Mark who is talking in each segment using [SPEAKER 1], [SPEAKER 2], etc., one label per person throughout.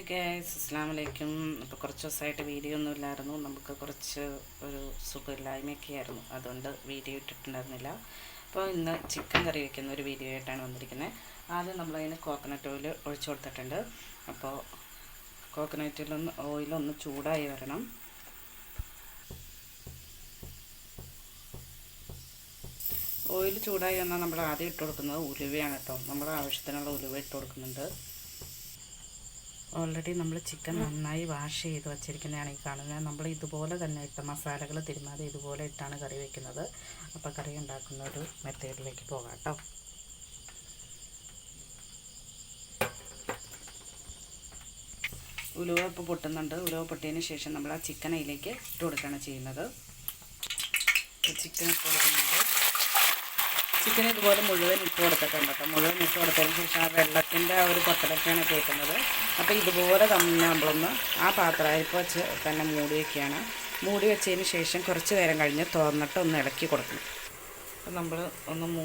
[SPEAKER 1] Hi guys അസ്സാം വലൈക്കും ഇപ്പോൾ കുറച്ച് ദിവസമായിട്ട് വീഡിയോ ഒന്നും ഇല്ലായിരുന്നു. നമുക്ക് കുറച്ച് ഒരു സുഖമില്ലായ്മയൊക്കെ ആയിരുന്നു. അതുകൊണ്ട് വീഡിയോ ഇട്ടിട്ടുണ്ടായിരുന്നില്ല. അപ്പോൾ ഇന്ന് ചിക്കൻ കറി വയ്ക്കുന്ന ഒരു വീഡിയോ ആയിട്ടാണ് വന്നിരിക്കുന്നത് ആദ്യം നമ്മളതിന് കോക്കനട്ട് ഓയിൽ ഒഴിച്ചു കൊടുത്തിട്ടുണ്ട്. അപ്പോൾ കോക്കനട്ടിലൊന്ന് ഓയിലൊന്ന് ചൂടായി വരണം. ഓയിൽ ചൂടായി വന്നാൽ നമ്മൾ ആദ്യം ഇട്ട് കൊടുക്കുന്നത് ഉലുവയാണ് കേട്ടോ. നമ്മുടെ ആവശ്യത്തിനുള്ള ഉലുവ ഇട്ട് കൊടുക്കുന്നുണ്ട്. ഓൾറെഡി നമ്മൾ ചിക്കൻ നന്നായി വാഷ് ചെയ്ത് വച്ചിരിക്കുന്നതാണ് ഈ കാണുന്നത് നമ്മൾ ഇതുപോലെ തന്നെ ഇട്ട മസാലകൾ തിരുമാതെ ഇതുപോലെ ഇട്ടാണ് കറി വെക്കുന്നത്. അപ്പോൾ കറി ഉണ്ടാക്കുന്ന ഒരു മെത്തേഡിലേക്ക് പോകാം കേട്ടോ ഉലുവ ഇപ്പോൾ പൊട്ടുന്നുണ്ട്. ഉലുവ പൊട്ടിയതിന് ശേഷം നമ്മൾ ആ ചിക്കൻ അതിലേക്ക് ഇട്ട് കൊടുക്കുകയാണ് ചെയ്യുന്നത്. ചിക്കൻ ഇട്ട് കൊടുക്കുന്നുണ്ട്. ചിക്കൻ ഇതുപോലെ മുഴുവൻ ഇട്ട് കൊടുത്തിട്ടുണ്ട് കേട്ടോ. മുഴുവൻ ഇട്ട് കൊടുത്തതിന് ശേഷം ആ വെള്ളത്തിന്റെ ആ ഒരു പൊട്ടലൊക്കെയാണ് കേൾക്കുന്നത് അപ്പോൾ ഇതുപോലെ തന്നെ നമ്മളൊന്ന് ആ പാത്രമായിപ്പോൾ വെച്ച് തന്നെ മൂടി വയ്ക്കുകയാണ് മൂടി വെച്ചതിന് ശേഷം കുറച്ച് നേരം കഴിഞ്ഞ് തുറന്നിട്ട് ഒന്ന് ഇളക്കി കൊടുക്കണം. അപ്പം നമ്മൾ ഒന്ന് മൂ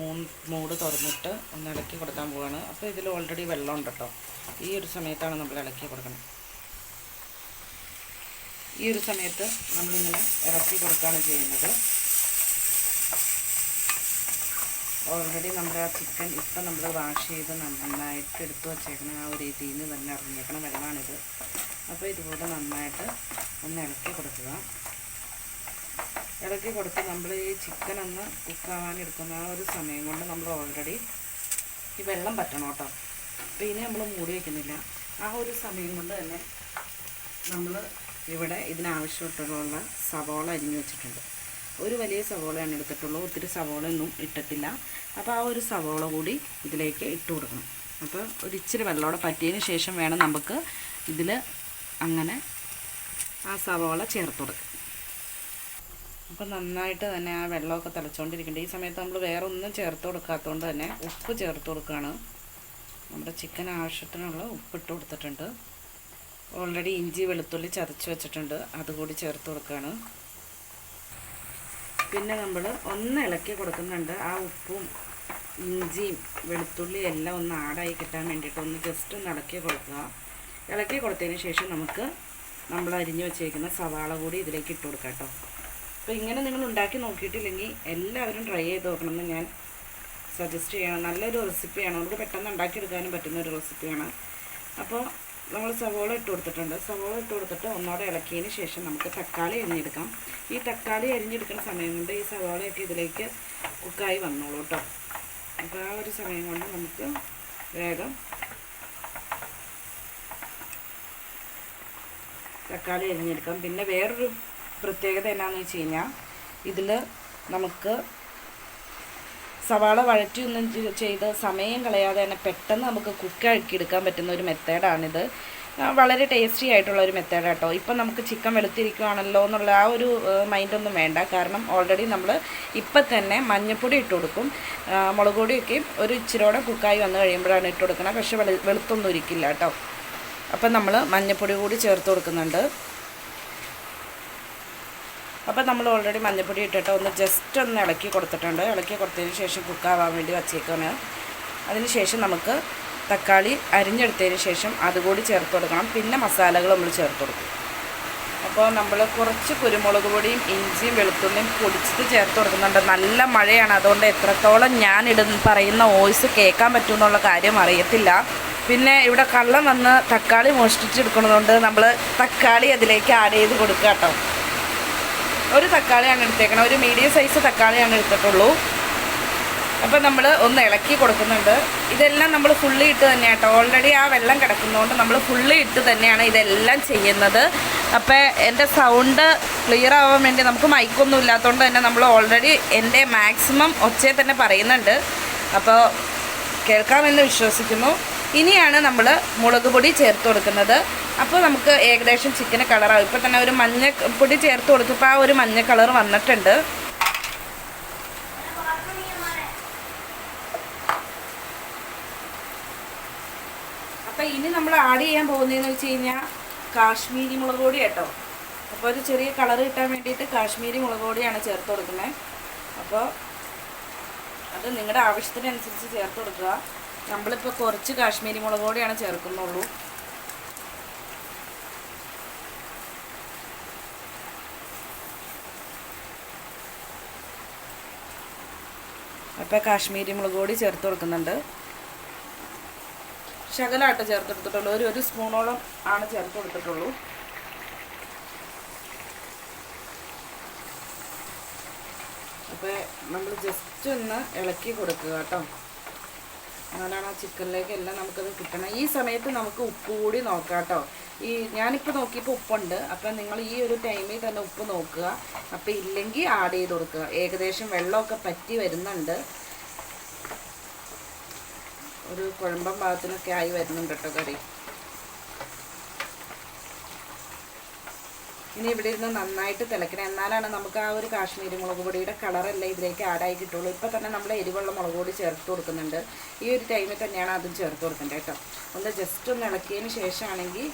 [SPEAKER 1] മൂട് തുറന്നിട്ട് ഒന്ന് ഇളക്കി കൊടുക്കാൻ പോവുകയാണ്. അപ്പോൾ ഇതിൽ ഓൾറെഡി വെള്ളം ഉണ്ട് കേട്ടോ. ഈ ഒരു സമയത്താണ് നമ്മൾ ഇളക്കി കൊടുക്കണം. ഈ ഒരു സമയത്ത് നമ്മളിങ്ങനെ ഇളക്കി കൊടുക്കുകയാണ് ചെയ്യുന്നത്. ഓൾറെഡി നമ്മുടെ ആ ചിക്കൻ ഇപ്പം നമ്മൾ വാഷ് ചെയ്ത് നന്നായിട്ട് എടുത്തു വച്ചേക്കണ ആ ഒരു രീതിയിൽ നിന്ന് തന്നെ ഇറങ്ങിയേക്കണം വെള്ളമാണിത്. അപ്പോൾ ഇതുപോലെ നന്നായിട്ട് ഒന്ന് ഇളക്കി കൊടുക്കുക. ഇളക്കി കൊടുത്ത് നമ്മൾ ഈ ചിക്കൻ ഒന്ന് കുക്കാവാൻ എടുക്കുന്ന ആ ഒരു സമയം കൊണ്ട് നമ്മൾ ഓൾറെഡി ഈ വെള്ളം പറ്റണം കേട്ടോ. അപ്പോൾ ഇനി നമ്മൾ മൂടി വയ്ക്കുന്നില്ല ആ ഒരു സമയം കൊണ്ട് തന്നെ നമ്മൾ ഇവിടെ ഇതിനാവശ്യമായിട്ടുള്ള സവോള അരിഞ്ഞു വെച്ചിട്ടുണ്ട്. ഒരു വലിയ സവോളയാണ് എടുത്തിട്ടുള്ളൂ ഒത്തിരി സവോളയൊന്നും ഇട്ടിട്ടില്ല. അപ്പോൾ ആ ഒരു സവോള കൂടി ഇതിലേക്ക് ഇട്ട് കൊടുക്കണം. അപ്പോൾ ഒരു ഇച്ചിരി വെള്ളമോടെ പറ്റിയതിന് ശേഷം വേണം നമുക്ക് ഇതിൽ അങ്ങനെ ആ സവോള ചേർത്ത് കൊടുക്കാം അപ്പോൾ നന്നായിട്ട് തന്നെ ആ വെള്ളമൊക്കെ തിളച്ചുകൊണ്ടിരിക്കുന്നുണ്ട് ഈ സമയത്ത് നമ്മൾ വേറെ ഒന്നും ചേർത്ത് കൊടുക്കാത്തതുകൊണ്ട് തന്നെ ഉപ്പ് ചേർത്ത് കൊടുക്കുകയാണ് നമ്മുടെ ചിക്കൻ ആവശ്യത്തിനുള്ള ഉപ്പിട്ട് കൊടുത്തിട്ടുണ്ട്. ഓൾറെഡി ഇഞ്ചി വെളുത്തുള്ളി ചതച്ച് വെച്ചിട്ടുണ്ട്. അതുകൂടി ചേർത്ത് കൊടുക്കുകയാണ് പിന്നെ നമ്മൾ ഒന്ന് ഇളക്കി കൊടുക്കുന്നുണ്ട്. ആ ഉപ്പും ഇഞ്ചിയും വെളുത്തുള്ളിയും എല്ലാം ഒന്ന് ആടായി കിട്ടാൻ വേണ്ടിയിട്ട് ഒന്ന് ജസ്റ്റ് ഒന്ന് ഇളക്കി കൊടുക്കുക. ഇളക്കി കൊടുത്തതിന് ശേഷം നമുക്ക് നമ്മൾ അരിഞ്ഞു വെച്ചേക്കുന്ന സവാള കൂടി ഇതിലേക്ക് ഇട്ട് കൊടുക്കാം കേട്ടോ. അപ്പോൾ ഇങ്ങനെ നിങ്ങൾ ഉണ്ടാക്കി നോക്കിയിട്ടില്ലെങ്കിൽ എല്ലാവരും ട്രൈ ചെയ്ത് നോക്കണമെന്ന് ഞാൻ സജസ്റ്റ് ചെയ്യണം. നല്ലൊരു റെസിപ്പിയാണ് നമുക്ക് പെട്ടെന്ന് ഉണ്ടാക്കിയെടുക്കാനും പറ്റുന്ന ഒരു റെസിപ്പിയാണ് അപ്പോൾ നമ്മൾ സവോള ഇട്ട് കൊടുത്തിട്ടുണ്ട്. സവോള ഇട്ട് കൊടുത്തിട്ട് ഒന്നോടെ ഇളക്കിയതിന് ശേഷം നമുക്ക് തക്കാളി അരിഞ്ഞെടുക്കാം. ഈ തക്കാളി അരിഞ്ഞെടുക്കുന്ന സമയം കൊണ്ട് ഈ സവോളയൊക്കെ ഇതിലേക്ക് കുക്കായി വന്നോളൂ കേട്ടോ അപ്പോൾ ആ ഒരു സമയം കൊണ്ട് നമുക്ക് വേഗം തക്കാളി അരിഞ്ഞെടുക്കാം. പിന്നെ വേറൊരു പ്രത്യേകത എന്നാന്ന് വെച്ച് കഴിഞ്ഞാൽ ഇതിൽ നമുക്ക് സവാള വഴറ്റിയൊന്നും ചെയ്ത് സമയം കളയാതെ തന്നെ പെട്ടെന്ന് നമുക്ക് കുക്കാക്കി എടുക്കാൻ പറ്റുന്ന ഒരു മെത്തേഡാണിത്. വളരെ ടേസ്റ്റി ആയിട്ടുള്ള ഒരു മെത്തേഡ് കേട്ടോ ഇപ്പം നമുക്ക് ചിക്കൻ വെളുത്തിരിക്കുകയാണല്ലോ എന്നുള്ള ആ ഒരു മൈൻഡൊന്നും വേണ്ട. കാരണം ഓൾറെഡി നമ്മൾ ഇപ്പം തന്നെ മഞ്ഞപ്പൊടി ഇട്ട് കൊടുക്കും. മുളക് പൊടിയൊക്കെ ഒരു ഇച്ചിരോടെ കുക്കായി വന്നു കഴിയുമ്പോഴാണ് ഇട്ട് കൊടുക്കുന്നത് പക്ഷേ വെളു വെളുത്തൊന്നും ഇരിക്കില്ല കേട്ടോ. അപ്പം നമ്മൾ മഞ്ഞപ്പൊടി കൂടി ചേർത്ത് കൊടുക്കുന്നുണ്ട്. അപ്പോൾ നമ്മൾ ഓൾറെഡി മഞ്ഞൾപ്പൊടി ഇട്ടിട്ട് ഒന്ന് ജസ്റ്റ് ഒന്ന് ഇളക്കി കൊടുത്തിട്ടുണ്ട്. ഇളക്കി കൊടുത്തതിന് ശേഷം കുക്കാവാൻ വേണ്ടി വച്ചേക്കാണ്. അതിന് ശേഷം നമുക്ക് തക്കാളി അരിഞ്ഞെടുത്തതിന് ശേഷം അതുകൂടി ചേർത്ത് കൊടുക്കണം. പിന്നെ മസാലകൾ നമ്മൾ ചേർത്ത് കൊടുക്കും. അപ്പോൾ നമ്മൾ കുറച്ച് കുരുമുളക് പൊടിയും ഇഞ്ചിയും വെളുത്തുള്ളിയും പൊടിച്ചിട്ട് ചേർത്ത് കൊടുക്കുന്നുണ്ട്. നല്ല മഴയാണ്. അതുകൊണ്ട് എത്രത്തോളം ഞാൻ ഇട പറയുന്ന വോയിസ് കേൾക്കാൻ പറ്റുമെന്നുള്ള കാര്യം അറിയത്തില്ല. പിന്നെ ഇവിടെ കള്ളം വന്ന് തക്കാളി മോഷ്ടിച്ചെടുക്കുന്നതുകൊണ്ട് നമ്മൾ തക്കാളി അതിലേക്ക് ആഡ് ചെയ്ത് കൊടുക്കുക കേട്ടോ ഒരു തക്കാളിയാണ് എടുത്തേക്കണം. ഒരു മീഡിയം സൈസ് തക്കാളിയാണ് എടുത്തിട്ടുള്ളൂ. അപ്പോൾ നമ്മൾ ഒന്ന് ഇളക്കി കൊടുക്കുന്നുണ്ട്. ഇതെല്ലാം നമ്മൾ ഫുള്ളി ഇട്ട് തന്നെയാണ് കേട്ടോ. ഓൾറെഡി ആ വെള്ളം കിടക്കുന്നതുകൊണ്ട് നമ്മൾ ഫുള്ളി ഇട്ട് തന്നെയാണ് ഇതെല്ലാം ചെയ്യുന്നത്. അപ്പോൾ എന്റെ സൗണ്ട് ക്ലിയർ ആവാൻ വേണ്ടി നമുക്ക് മൈക്കൊന്നും ഇല്ലാത്തതുകൊണ്ട് തന്നെ നമ്മൾ ഓൾറെഡി എന്റെ മാക്സിമം ഒച്ചയെ തന്നെ പറയുന്നുണ്ട്. അപ്പോൾ കേൾക്കാമെന്ന് വിശ്വസിക്കുന്നു. ഇനിയാണ് നമ്മൾ മുളക് പൊടി ചേർത്ത് കൊടുക്കുന്നത്. അപ്പോൾ നമുക്ക് ഏകദേശം ചിക്കന് കളറാവും. ഇപ്പോൾ തന്നെ ഒരു മഞ്ഞ പൊടി ചേർത്ത് കൊടുത്തപ്പോൾ ആ ഒരു മഞ്ഞ കളർ വന്നിട്ടുണ്ട്. അപ്പം ഇനി നമ്മൾ ആഡ് ചെയ്യാൻ പോകുന്നതെന്ന് വെച്ച് കഴിഞ്ഞാൽ കാശ്മീരി മുളക് പൊടി കേട്ടോ. അപ്പോൾ ഒരു ചെറിയ കളർ കിട്ടാൻ വേണ്ടിയിട്ട് കാശ്മീരി മുളക് പൊടിയാണ് ചേർത്ത് കൊടുക്കുന്നത്. അപ്പോൾ അത് നിങ്ങളുടെ ആവശ്യത്തിനനുസരിച്ച് ചേർത്ത് കൊടുക്കുക. നമ്മളിപ്പോൾ കുറച്ച് കാശ്മീരി മുളക് പൊടിയാണ് ചേർക്കുന്നുള്ളൂ. അപ്പോൾ കാശ്മീരി മുളക് പൊടി ചേർത്ത് കൊടുക്കുന്നുണ്ട്. ശകലായിട്ട് ചേർത്ത് കൊടുത്തിട്ടുള്ളൂ. ഒരു ഒരു സ്പൂണോളം ആണ് ചേർത്ത് കൊടുത്തിട്ടുള്ളൂ. അപ്പോൾ നമ്മൾ ജസ്റ്റ് ഒന്ന് ഇളക്കി കൊടുക്കുക കേട്ടോ. എന്നാലാണ് ആ ചിക്കനിലേക്ക് എല്ലാം നമുക്കത് കിട്ടണം. ഈ സമയത്ത് നമുക്ക് ഉപ്പ് കൂടി നോക്കാം കേട്ടോ. ഈ ഞാനിപ്പോൾ നോക്കിയപ്പോൾ ഉപ്പുണ്ട്. അപ്പം നിങ്ങൾ ഈ ഒരു ടൈമിൽ തന്നെ ഉപ്പ് നോക്കുക. അപ്പം ഇല്ലെങ്കിൽ ആഡ് ചെയ്ത് കൊടുക്കുക. ഏകദേശം വെള്ളമൊക്കെ പറ്റി വരുന്നുണ്ട്. ഒരു കുഴമ്പം ഭാഗത്തിനൊക്കെ ആയി വരുന്നുണ്ട് കേട്ടോ കറി. ഇനി ഇവിടെ ഇരുന്ന് നന്നായിട്ട് തിളക്കണം എന്നാലാണ് നമുക്ക് ആ ഒരു കാശ്മീരി മുളക് പൊടിയുടെ കളറെല്ലാം ഇതിലേക്ക് ആഡായി കിട്ടുള്ളൂ. ഇപ്പം തന്നെ നമ്മൾ എരിവുള്ള മുളക് പൊടി ചേർത്ത് കൊടുക്കുന്നുണ്ട്. ഈ ഒരു ടൈമിൽ തന്നെയാണ് അതും ചേർത്ത് കൊടുക്കേണ്ടത് കേട്ടോ. ഒന്ന് ജസ്റ്റ് ഒന്ന് ഇളക്കിയതിന് ശേഷമാണെങ്കിൽ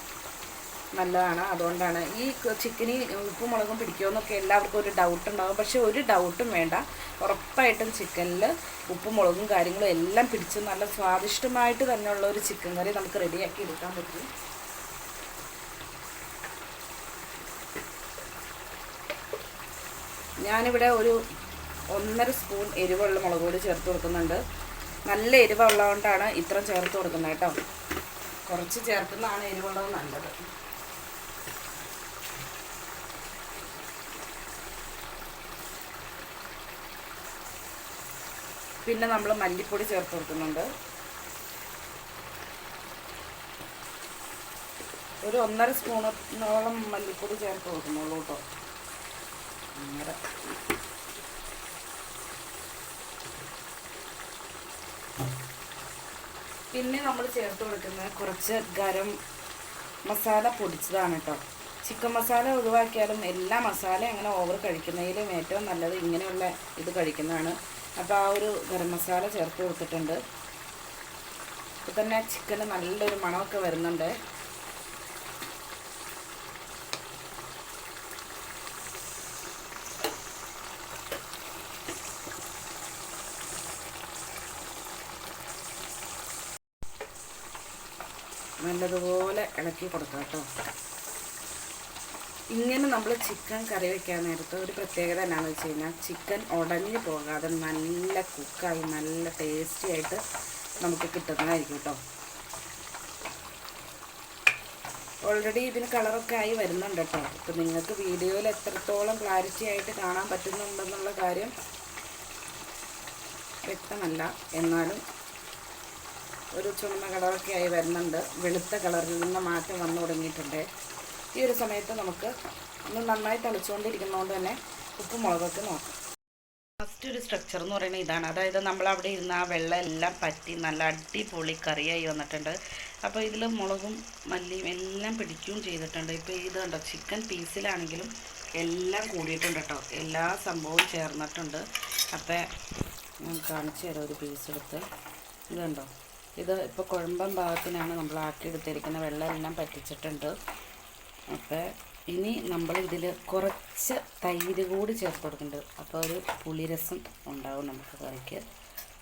[SPEAKER 1] നല്ലതാണ്. അതുകൊണ്ടാണ് ഈ ചിക്കനി ഉപ്പും മുളകും പിടിക്കുമെന്നൊക്കെ എല്ലാവർക്കും ഒരു ഡൗട്ട് ഉണ്ടാകും പക്ഷേ ഒരു ഡൗട്ടും വേണ്ട. ഉറപ്പായിട്ടും ചിക്കനിൽ ഉപ്പും മുളകും കാര്യങ്ങളും എല്ലാം പിടിച്ച് നല്ല സ്വാദിഷ്ടമായിട്ട് തന്നെയുള്ള ഒരു ചിക്കൻ കറി നമുക്ക് റെഡിയാക്കി എടുക്കാൻ പറ്റും. ഞാനിവിടെ ഒരു ഒന്നര സ്പൂൺ എരിവുള്ള മുളക് പൊടി ചേർത്ത് കൊടുക്കുന്നുണ്ട്. നല്ല എരിവുള്ളതുകൊണ്ടാണ് ഇത്ര ചേർത്ത് കൊടുക്കുന്നത് കേട്ടോ. കുറച്ച് ചേർക്കുന്നതാണ് എരിവുള്ളത് നല്ലത്. പിന്നെ നമ്മൾ മല്ലിപ്പൊടി ചേർത്ത് കൊടുക്കുന്നുണ്ട്. ഒരു ഒന്നര സ്പൂണോളം മല്ലിപ്പൊടി ചേർത്ത് കൊടുക്കുന്നുള്ളൂ കേട്ടോ. പിന്നെ നമ്മൾ ചേർത്ത് കൊടുക്കുന്നത് കുറച്ച് ഗരം മസാല പൊടിച്ചതാണ് കേട്ടോ. ചിക്കൻ മസാല ഒഴിവാക്കിയാലും എല്ലാ മസാല അങ്ങനെ ഓവർ കഴിക്കുന്നതിലും ഏറ്റവും നല്ലത് ഇങ്ങനെയുള്ള ഇത് കഴിക്കുന്നതാണ്. അപ്പോൾ ആ ഒരു ഗരം മസാല ചേർത്ത് കൊടുത്തിട്ടുണ്ട്. ഇപ്പം തന്നെ ചിക്കന് നല്ലൊരു മണമൊക്കെ വരുന്നുണ്ട്. നല്ലതുപോലെ ഇളക്കി കൊടുക്കാം കേട്ടോ ഇങ്ങനെ നമ്മൾ ചിക്കൻ കറി വെക്കാൻ നേരത്തെ ഒരു പ്രത്യേകത എന്നാന്ന് വെച്ച് കഴിഞ്ഞാൽ ചിക്കൻ ഉടഞ്ഞു പോകാതെ നല്ല കുക്കായി നല്ല ടേസ്റ്റി ആയിട്ട് നമുക്ക് കിട്ടുന്നതായിരിക്കും കേട്ടോ ഓൾറെഡി ഇതിന് കളറൊക്കെ ആയി വരുന്നുണ്ട് കേട്ടോ ഇപ്പം നിങ്ങൾക്ക് വീഡിയോയിൽ എത്രത്തോളം ക്ലാരിറ്റി ആയിട്ട് കാണാൻ പറ്റുന്നുണ്ടെന്നുള്ള കാര്യം വ്യക്തമല്ല. എന്നാലും ഒരു ചുവന്ന കളറൊക്കെ ആയി വരുന്നുണ്ട്. വെളുത്ത കളറിൽ നിന്ന് മാറ്റം വന്നു തുടങ്ങിയിട്ടുണ്ട്. ഈ ഒരു സമയത്ത് നമുക്ക് ഒന്ന് നന്നായി തളിച്ചുകൊണ്ടിരിക്കുന്നതുകൊണ്ട് തന്നെ ഉപ്പും മുളകൊക്കെ നോക്കാം. ഫസ്റ്റ് ഒരു സ്ട്രക്ചർ എന്ന് പറയുന്നത് ഇതാണ്. അതായത് നമ്മൾ അവിടെ ഇരുന്ന് ആ വെള്ളം എല്ലാം പറ്റി നല്ല അടിപൊളി കറിയായി വന്നിട്ടുണ്ട്. അപ്പോൾ ഇതിൽ മുളകും മല്ലിയും എല്ലാം പിടിക്കുകയും ചെയ്തിട്ടുണ്ട്. ഇപ്പോൾ ഇത് കണ്ടോ ചിക്കൻ പീസിലാണെങ്കിലും എല്ലാം കൂടിയിട്ടുണ്ട് കേട്ടോ. എല്ലാ സംഭവവും ചേർന്നിട്ടുണ്ട്. അപ്പോൾ ഞാൻ കാണിച്ചു തരാം ഒരു പീസ് എടുത്ത്. ഇത് കണ്ടോ? ഇത് ഇപ്പോൾ കുഴമ്പം ഭാഗത്തിനാണ് നമ്മൾ ആക്കിയെടുത്തിരിക്കുന്ന എല്ലാം പറ്റിച്ചിട്ടുണ്ട്. അപ്പോൾ ഇനി നമ്മൾ ഇതിൽ കുറച്ച് തൈര് കൂടി ചേർത്ത് കൊടുക്കുന്നുണ്ട് അപ്പോൾ ഒരു പുളിരസം ഉണ്ടാവും നമുക്ക് കറിക്ക്.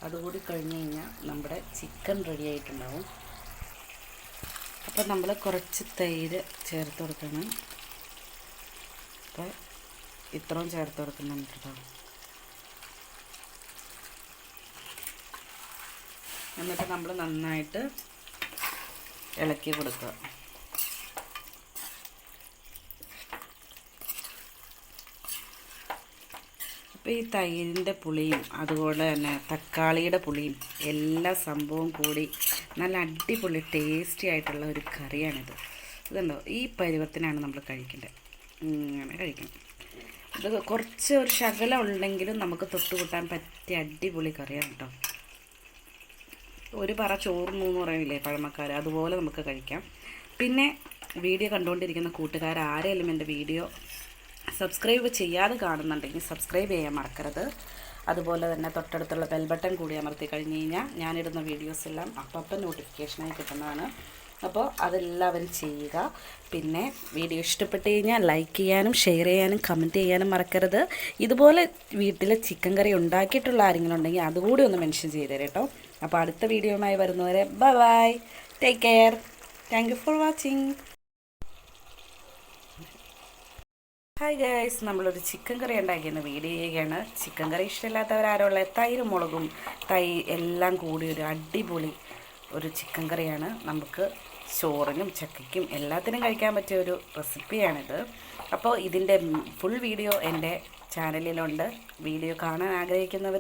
[SPEAKER 1] അതുകൂടി കഴിഞ്ഞ് കഴിഞ്ഞാൽ നമ്മുടെ ചിക്കൻ റെഡി ആയിട്ടുണ്ടാവും. അപ്പോൾ നമ്മൾ കുറച്ച് തൈര് ചേർത്ത് കൊടുക്കണം. അപ്പോൾ ഇത്രയും ചേർത്ത് കൊടുക്കുന്നുണ്ട് കേട്ടോ എന്നിട്ട് നമ്മൾ നന്നായിട്ട് ഇളക്കി കൊടുക്കുക. അപ്പോൾ ഈ തൈരിന്റെ പുളിയും അതുപോലെ തന്നെ തക്കാളിയുടെ പുളിയും എല്ലാ സംഭവവും കൂടി നല്ല അടിപൊളി ടേസ്റ്റി ആയിട്ടുള്ള ഒരു കറിയാണിത്. ഇതുണ്ടോ? ഈ പരുവത്തിനാണ് നമ്മൾ കഴിക്കേണ്ടത്. അങ്ങനെ കഴിക്കണം. ഇത് കുറച്ച് ഒരു ശകലം ഉണ്ടെങ്കിലും നമുക്ക് തൊട്ടുകൂട്ടാൻ പറ്റിയ അടിപൊളി കറിയാണ് കേട്ടോ ഒരു പറ ചോറുന്നു എന്ന് പറയില്ലേ പഴമക്കാർ അതുപോലെ നമുക്ക് കഴിക്കാം. പിന്നെ വീഡിയോ കണ്ടുകൊണ്ടിരിക്കുന്ന കൂട്ടുകാർ ആരെങ്കിലും എന്റെ വീഡിയോ സബ്സ്ക്രൈബ് ചെയ്യാതെ കാണുന്നുണ്ടെങ്കിൽ സബ്സ്ക്രൈബ് ചെയ്യാൻ മറക്കരുത്. അതുപോലെ തന്നെ തൊട്ടടുത്തുള്ള ബെൽ ബട്ടൺ കൂടി അമർത്തി കഴിഞ്ഞ് കഴിഞ്ഞാൽ ഞാനിടുന്ന വീഡിയോസ് എല്ലാം അപ്പം നോട്ടിഫിക്കേഷനായി കിട്ടുന്നതാണ്. അപ്പോൾ അതെല്ലാവരും ചെയ്യുക. പിന്നെ വീഡിയോ ഇഷ്ടപ്പെട്ട് കഴിഞ്ഞാൽ ലൈക്ക് ചെയ്യാനും ഷെയർ ചെയ്യാനും കമന്റ് ചെയ്യാനും മറക്കരുത്. ഇതുപോലെ വീട്ടിൽ ചിക്കൻ കറി ഉണ്ടാക്കിയിട്ടുള്ള ആരെങ്കിലും ഉണ്ടെങ്കിൽ അതുകൂടി ഒന്ന് മെൻഷൻ ചെയ്ത് തരാം കേട്ടോ. അപ്പോൾ അടുത്ത വീഡിയോയുമായി വരുന്നവരെ bye bye take care thank you for watching hi guys നമ്മളൊരു ചിക്കൻ കറി ഉണ്ടാക്കിയെന്ന് വീഡിയോ ചെയ്യുകയാണ് ചിക്കൻ കറി ഇഷ്ടമില്ലാത്തവരാരുള്ള തൈരും മുളകും തൈ എല്ലാം കൂടി ഒരു അടിപൊളി ഒരു ചിക്കൻ കറിയാണ് നമുക്ക് ചോറിനും ചക്കയ്ക്കും എല്ലാത്തിനും കഴിക്കാൻ പറ്റിയ ഒരു റെസിപ്പിയാണിത്. അപ്പോൾ ഇതിന്റെ ഫുൾ വീഡിയോ എന്റെ ചാനലിലുണ്ട് വീഡിയോ കാണാൻ ആഗ്രഹിക്കുന്നവർ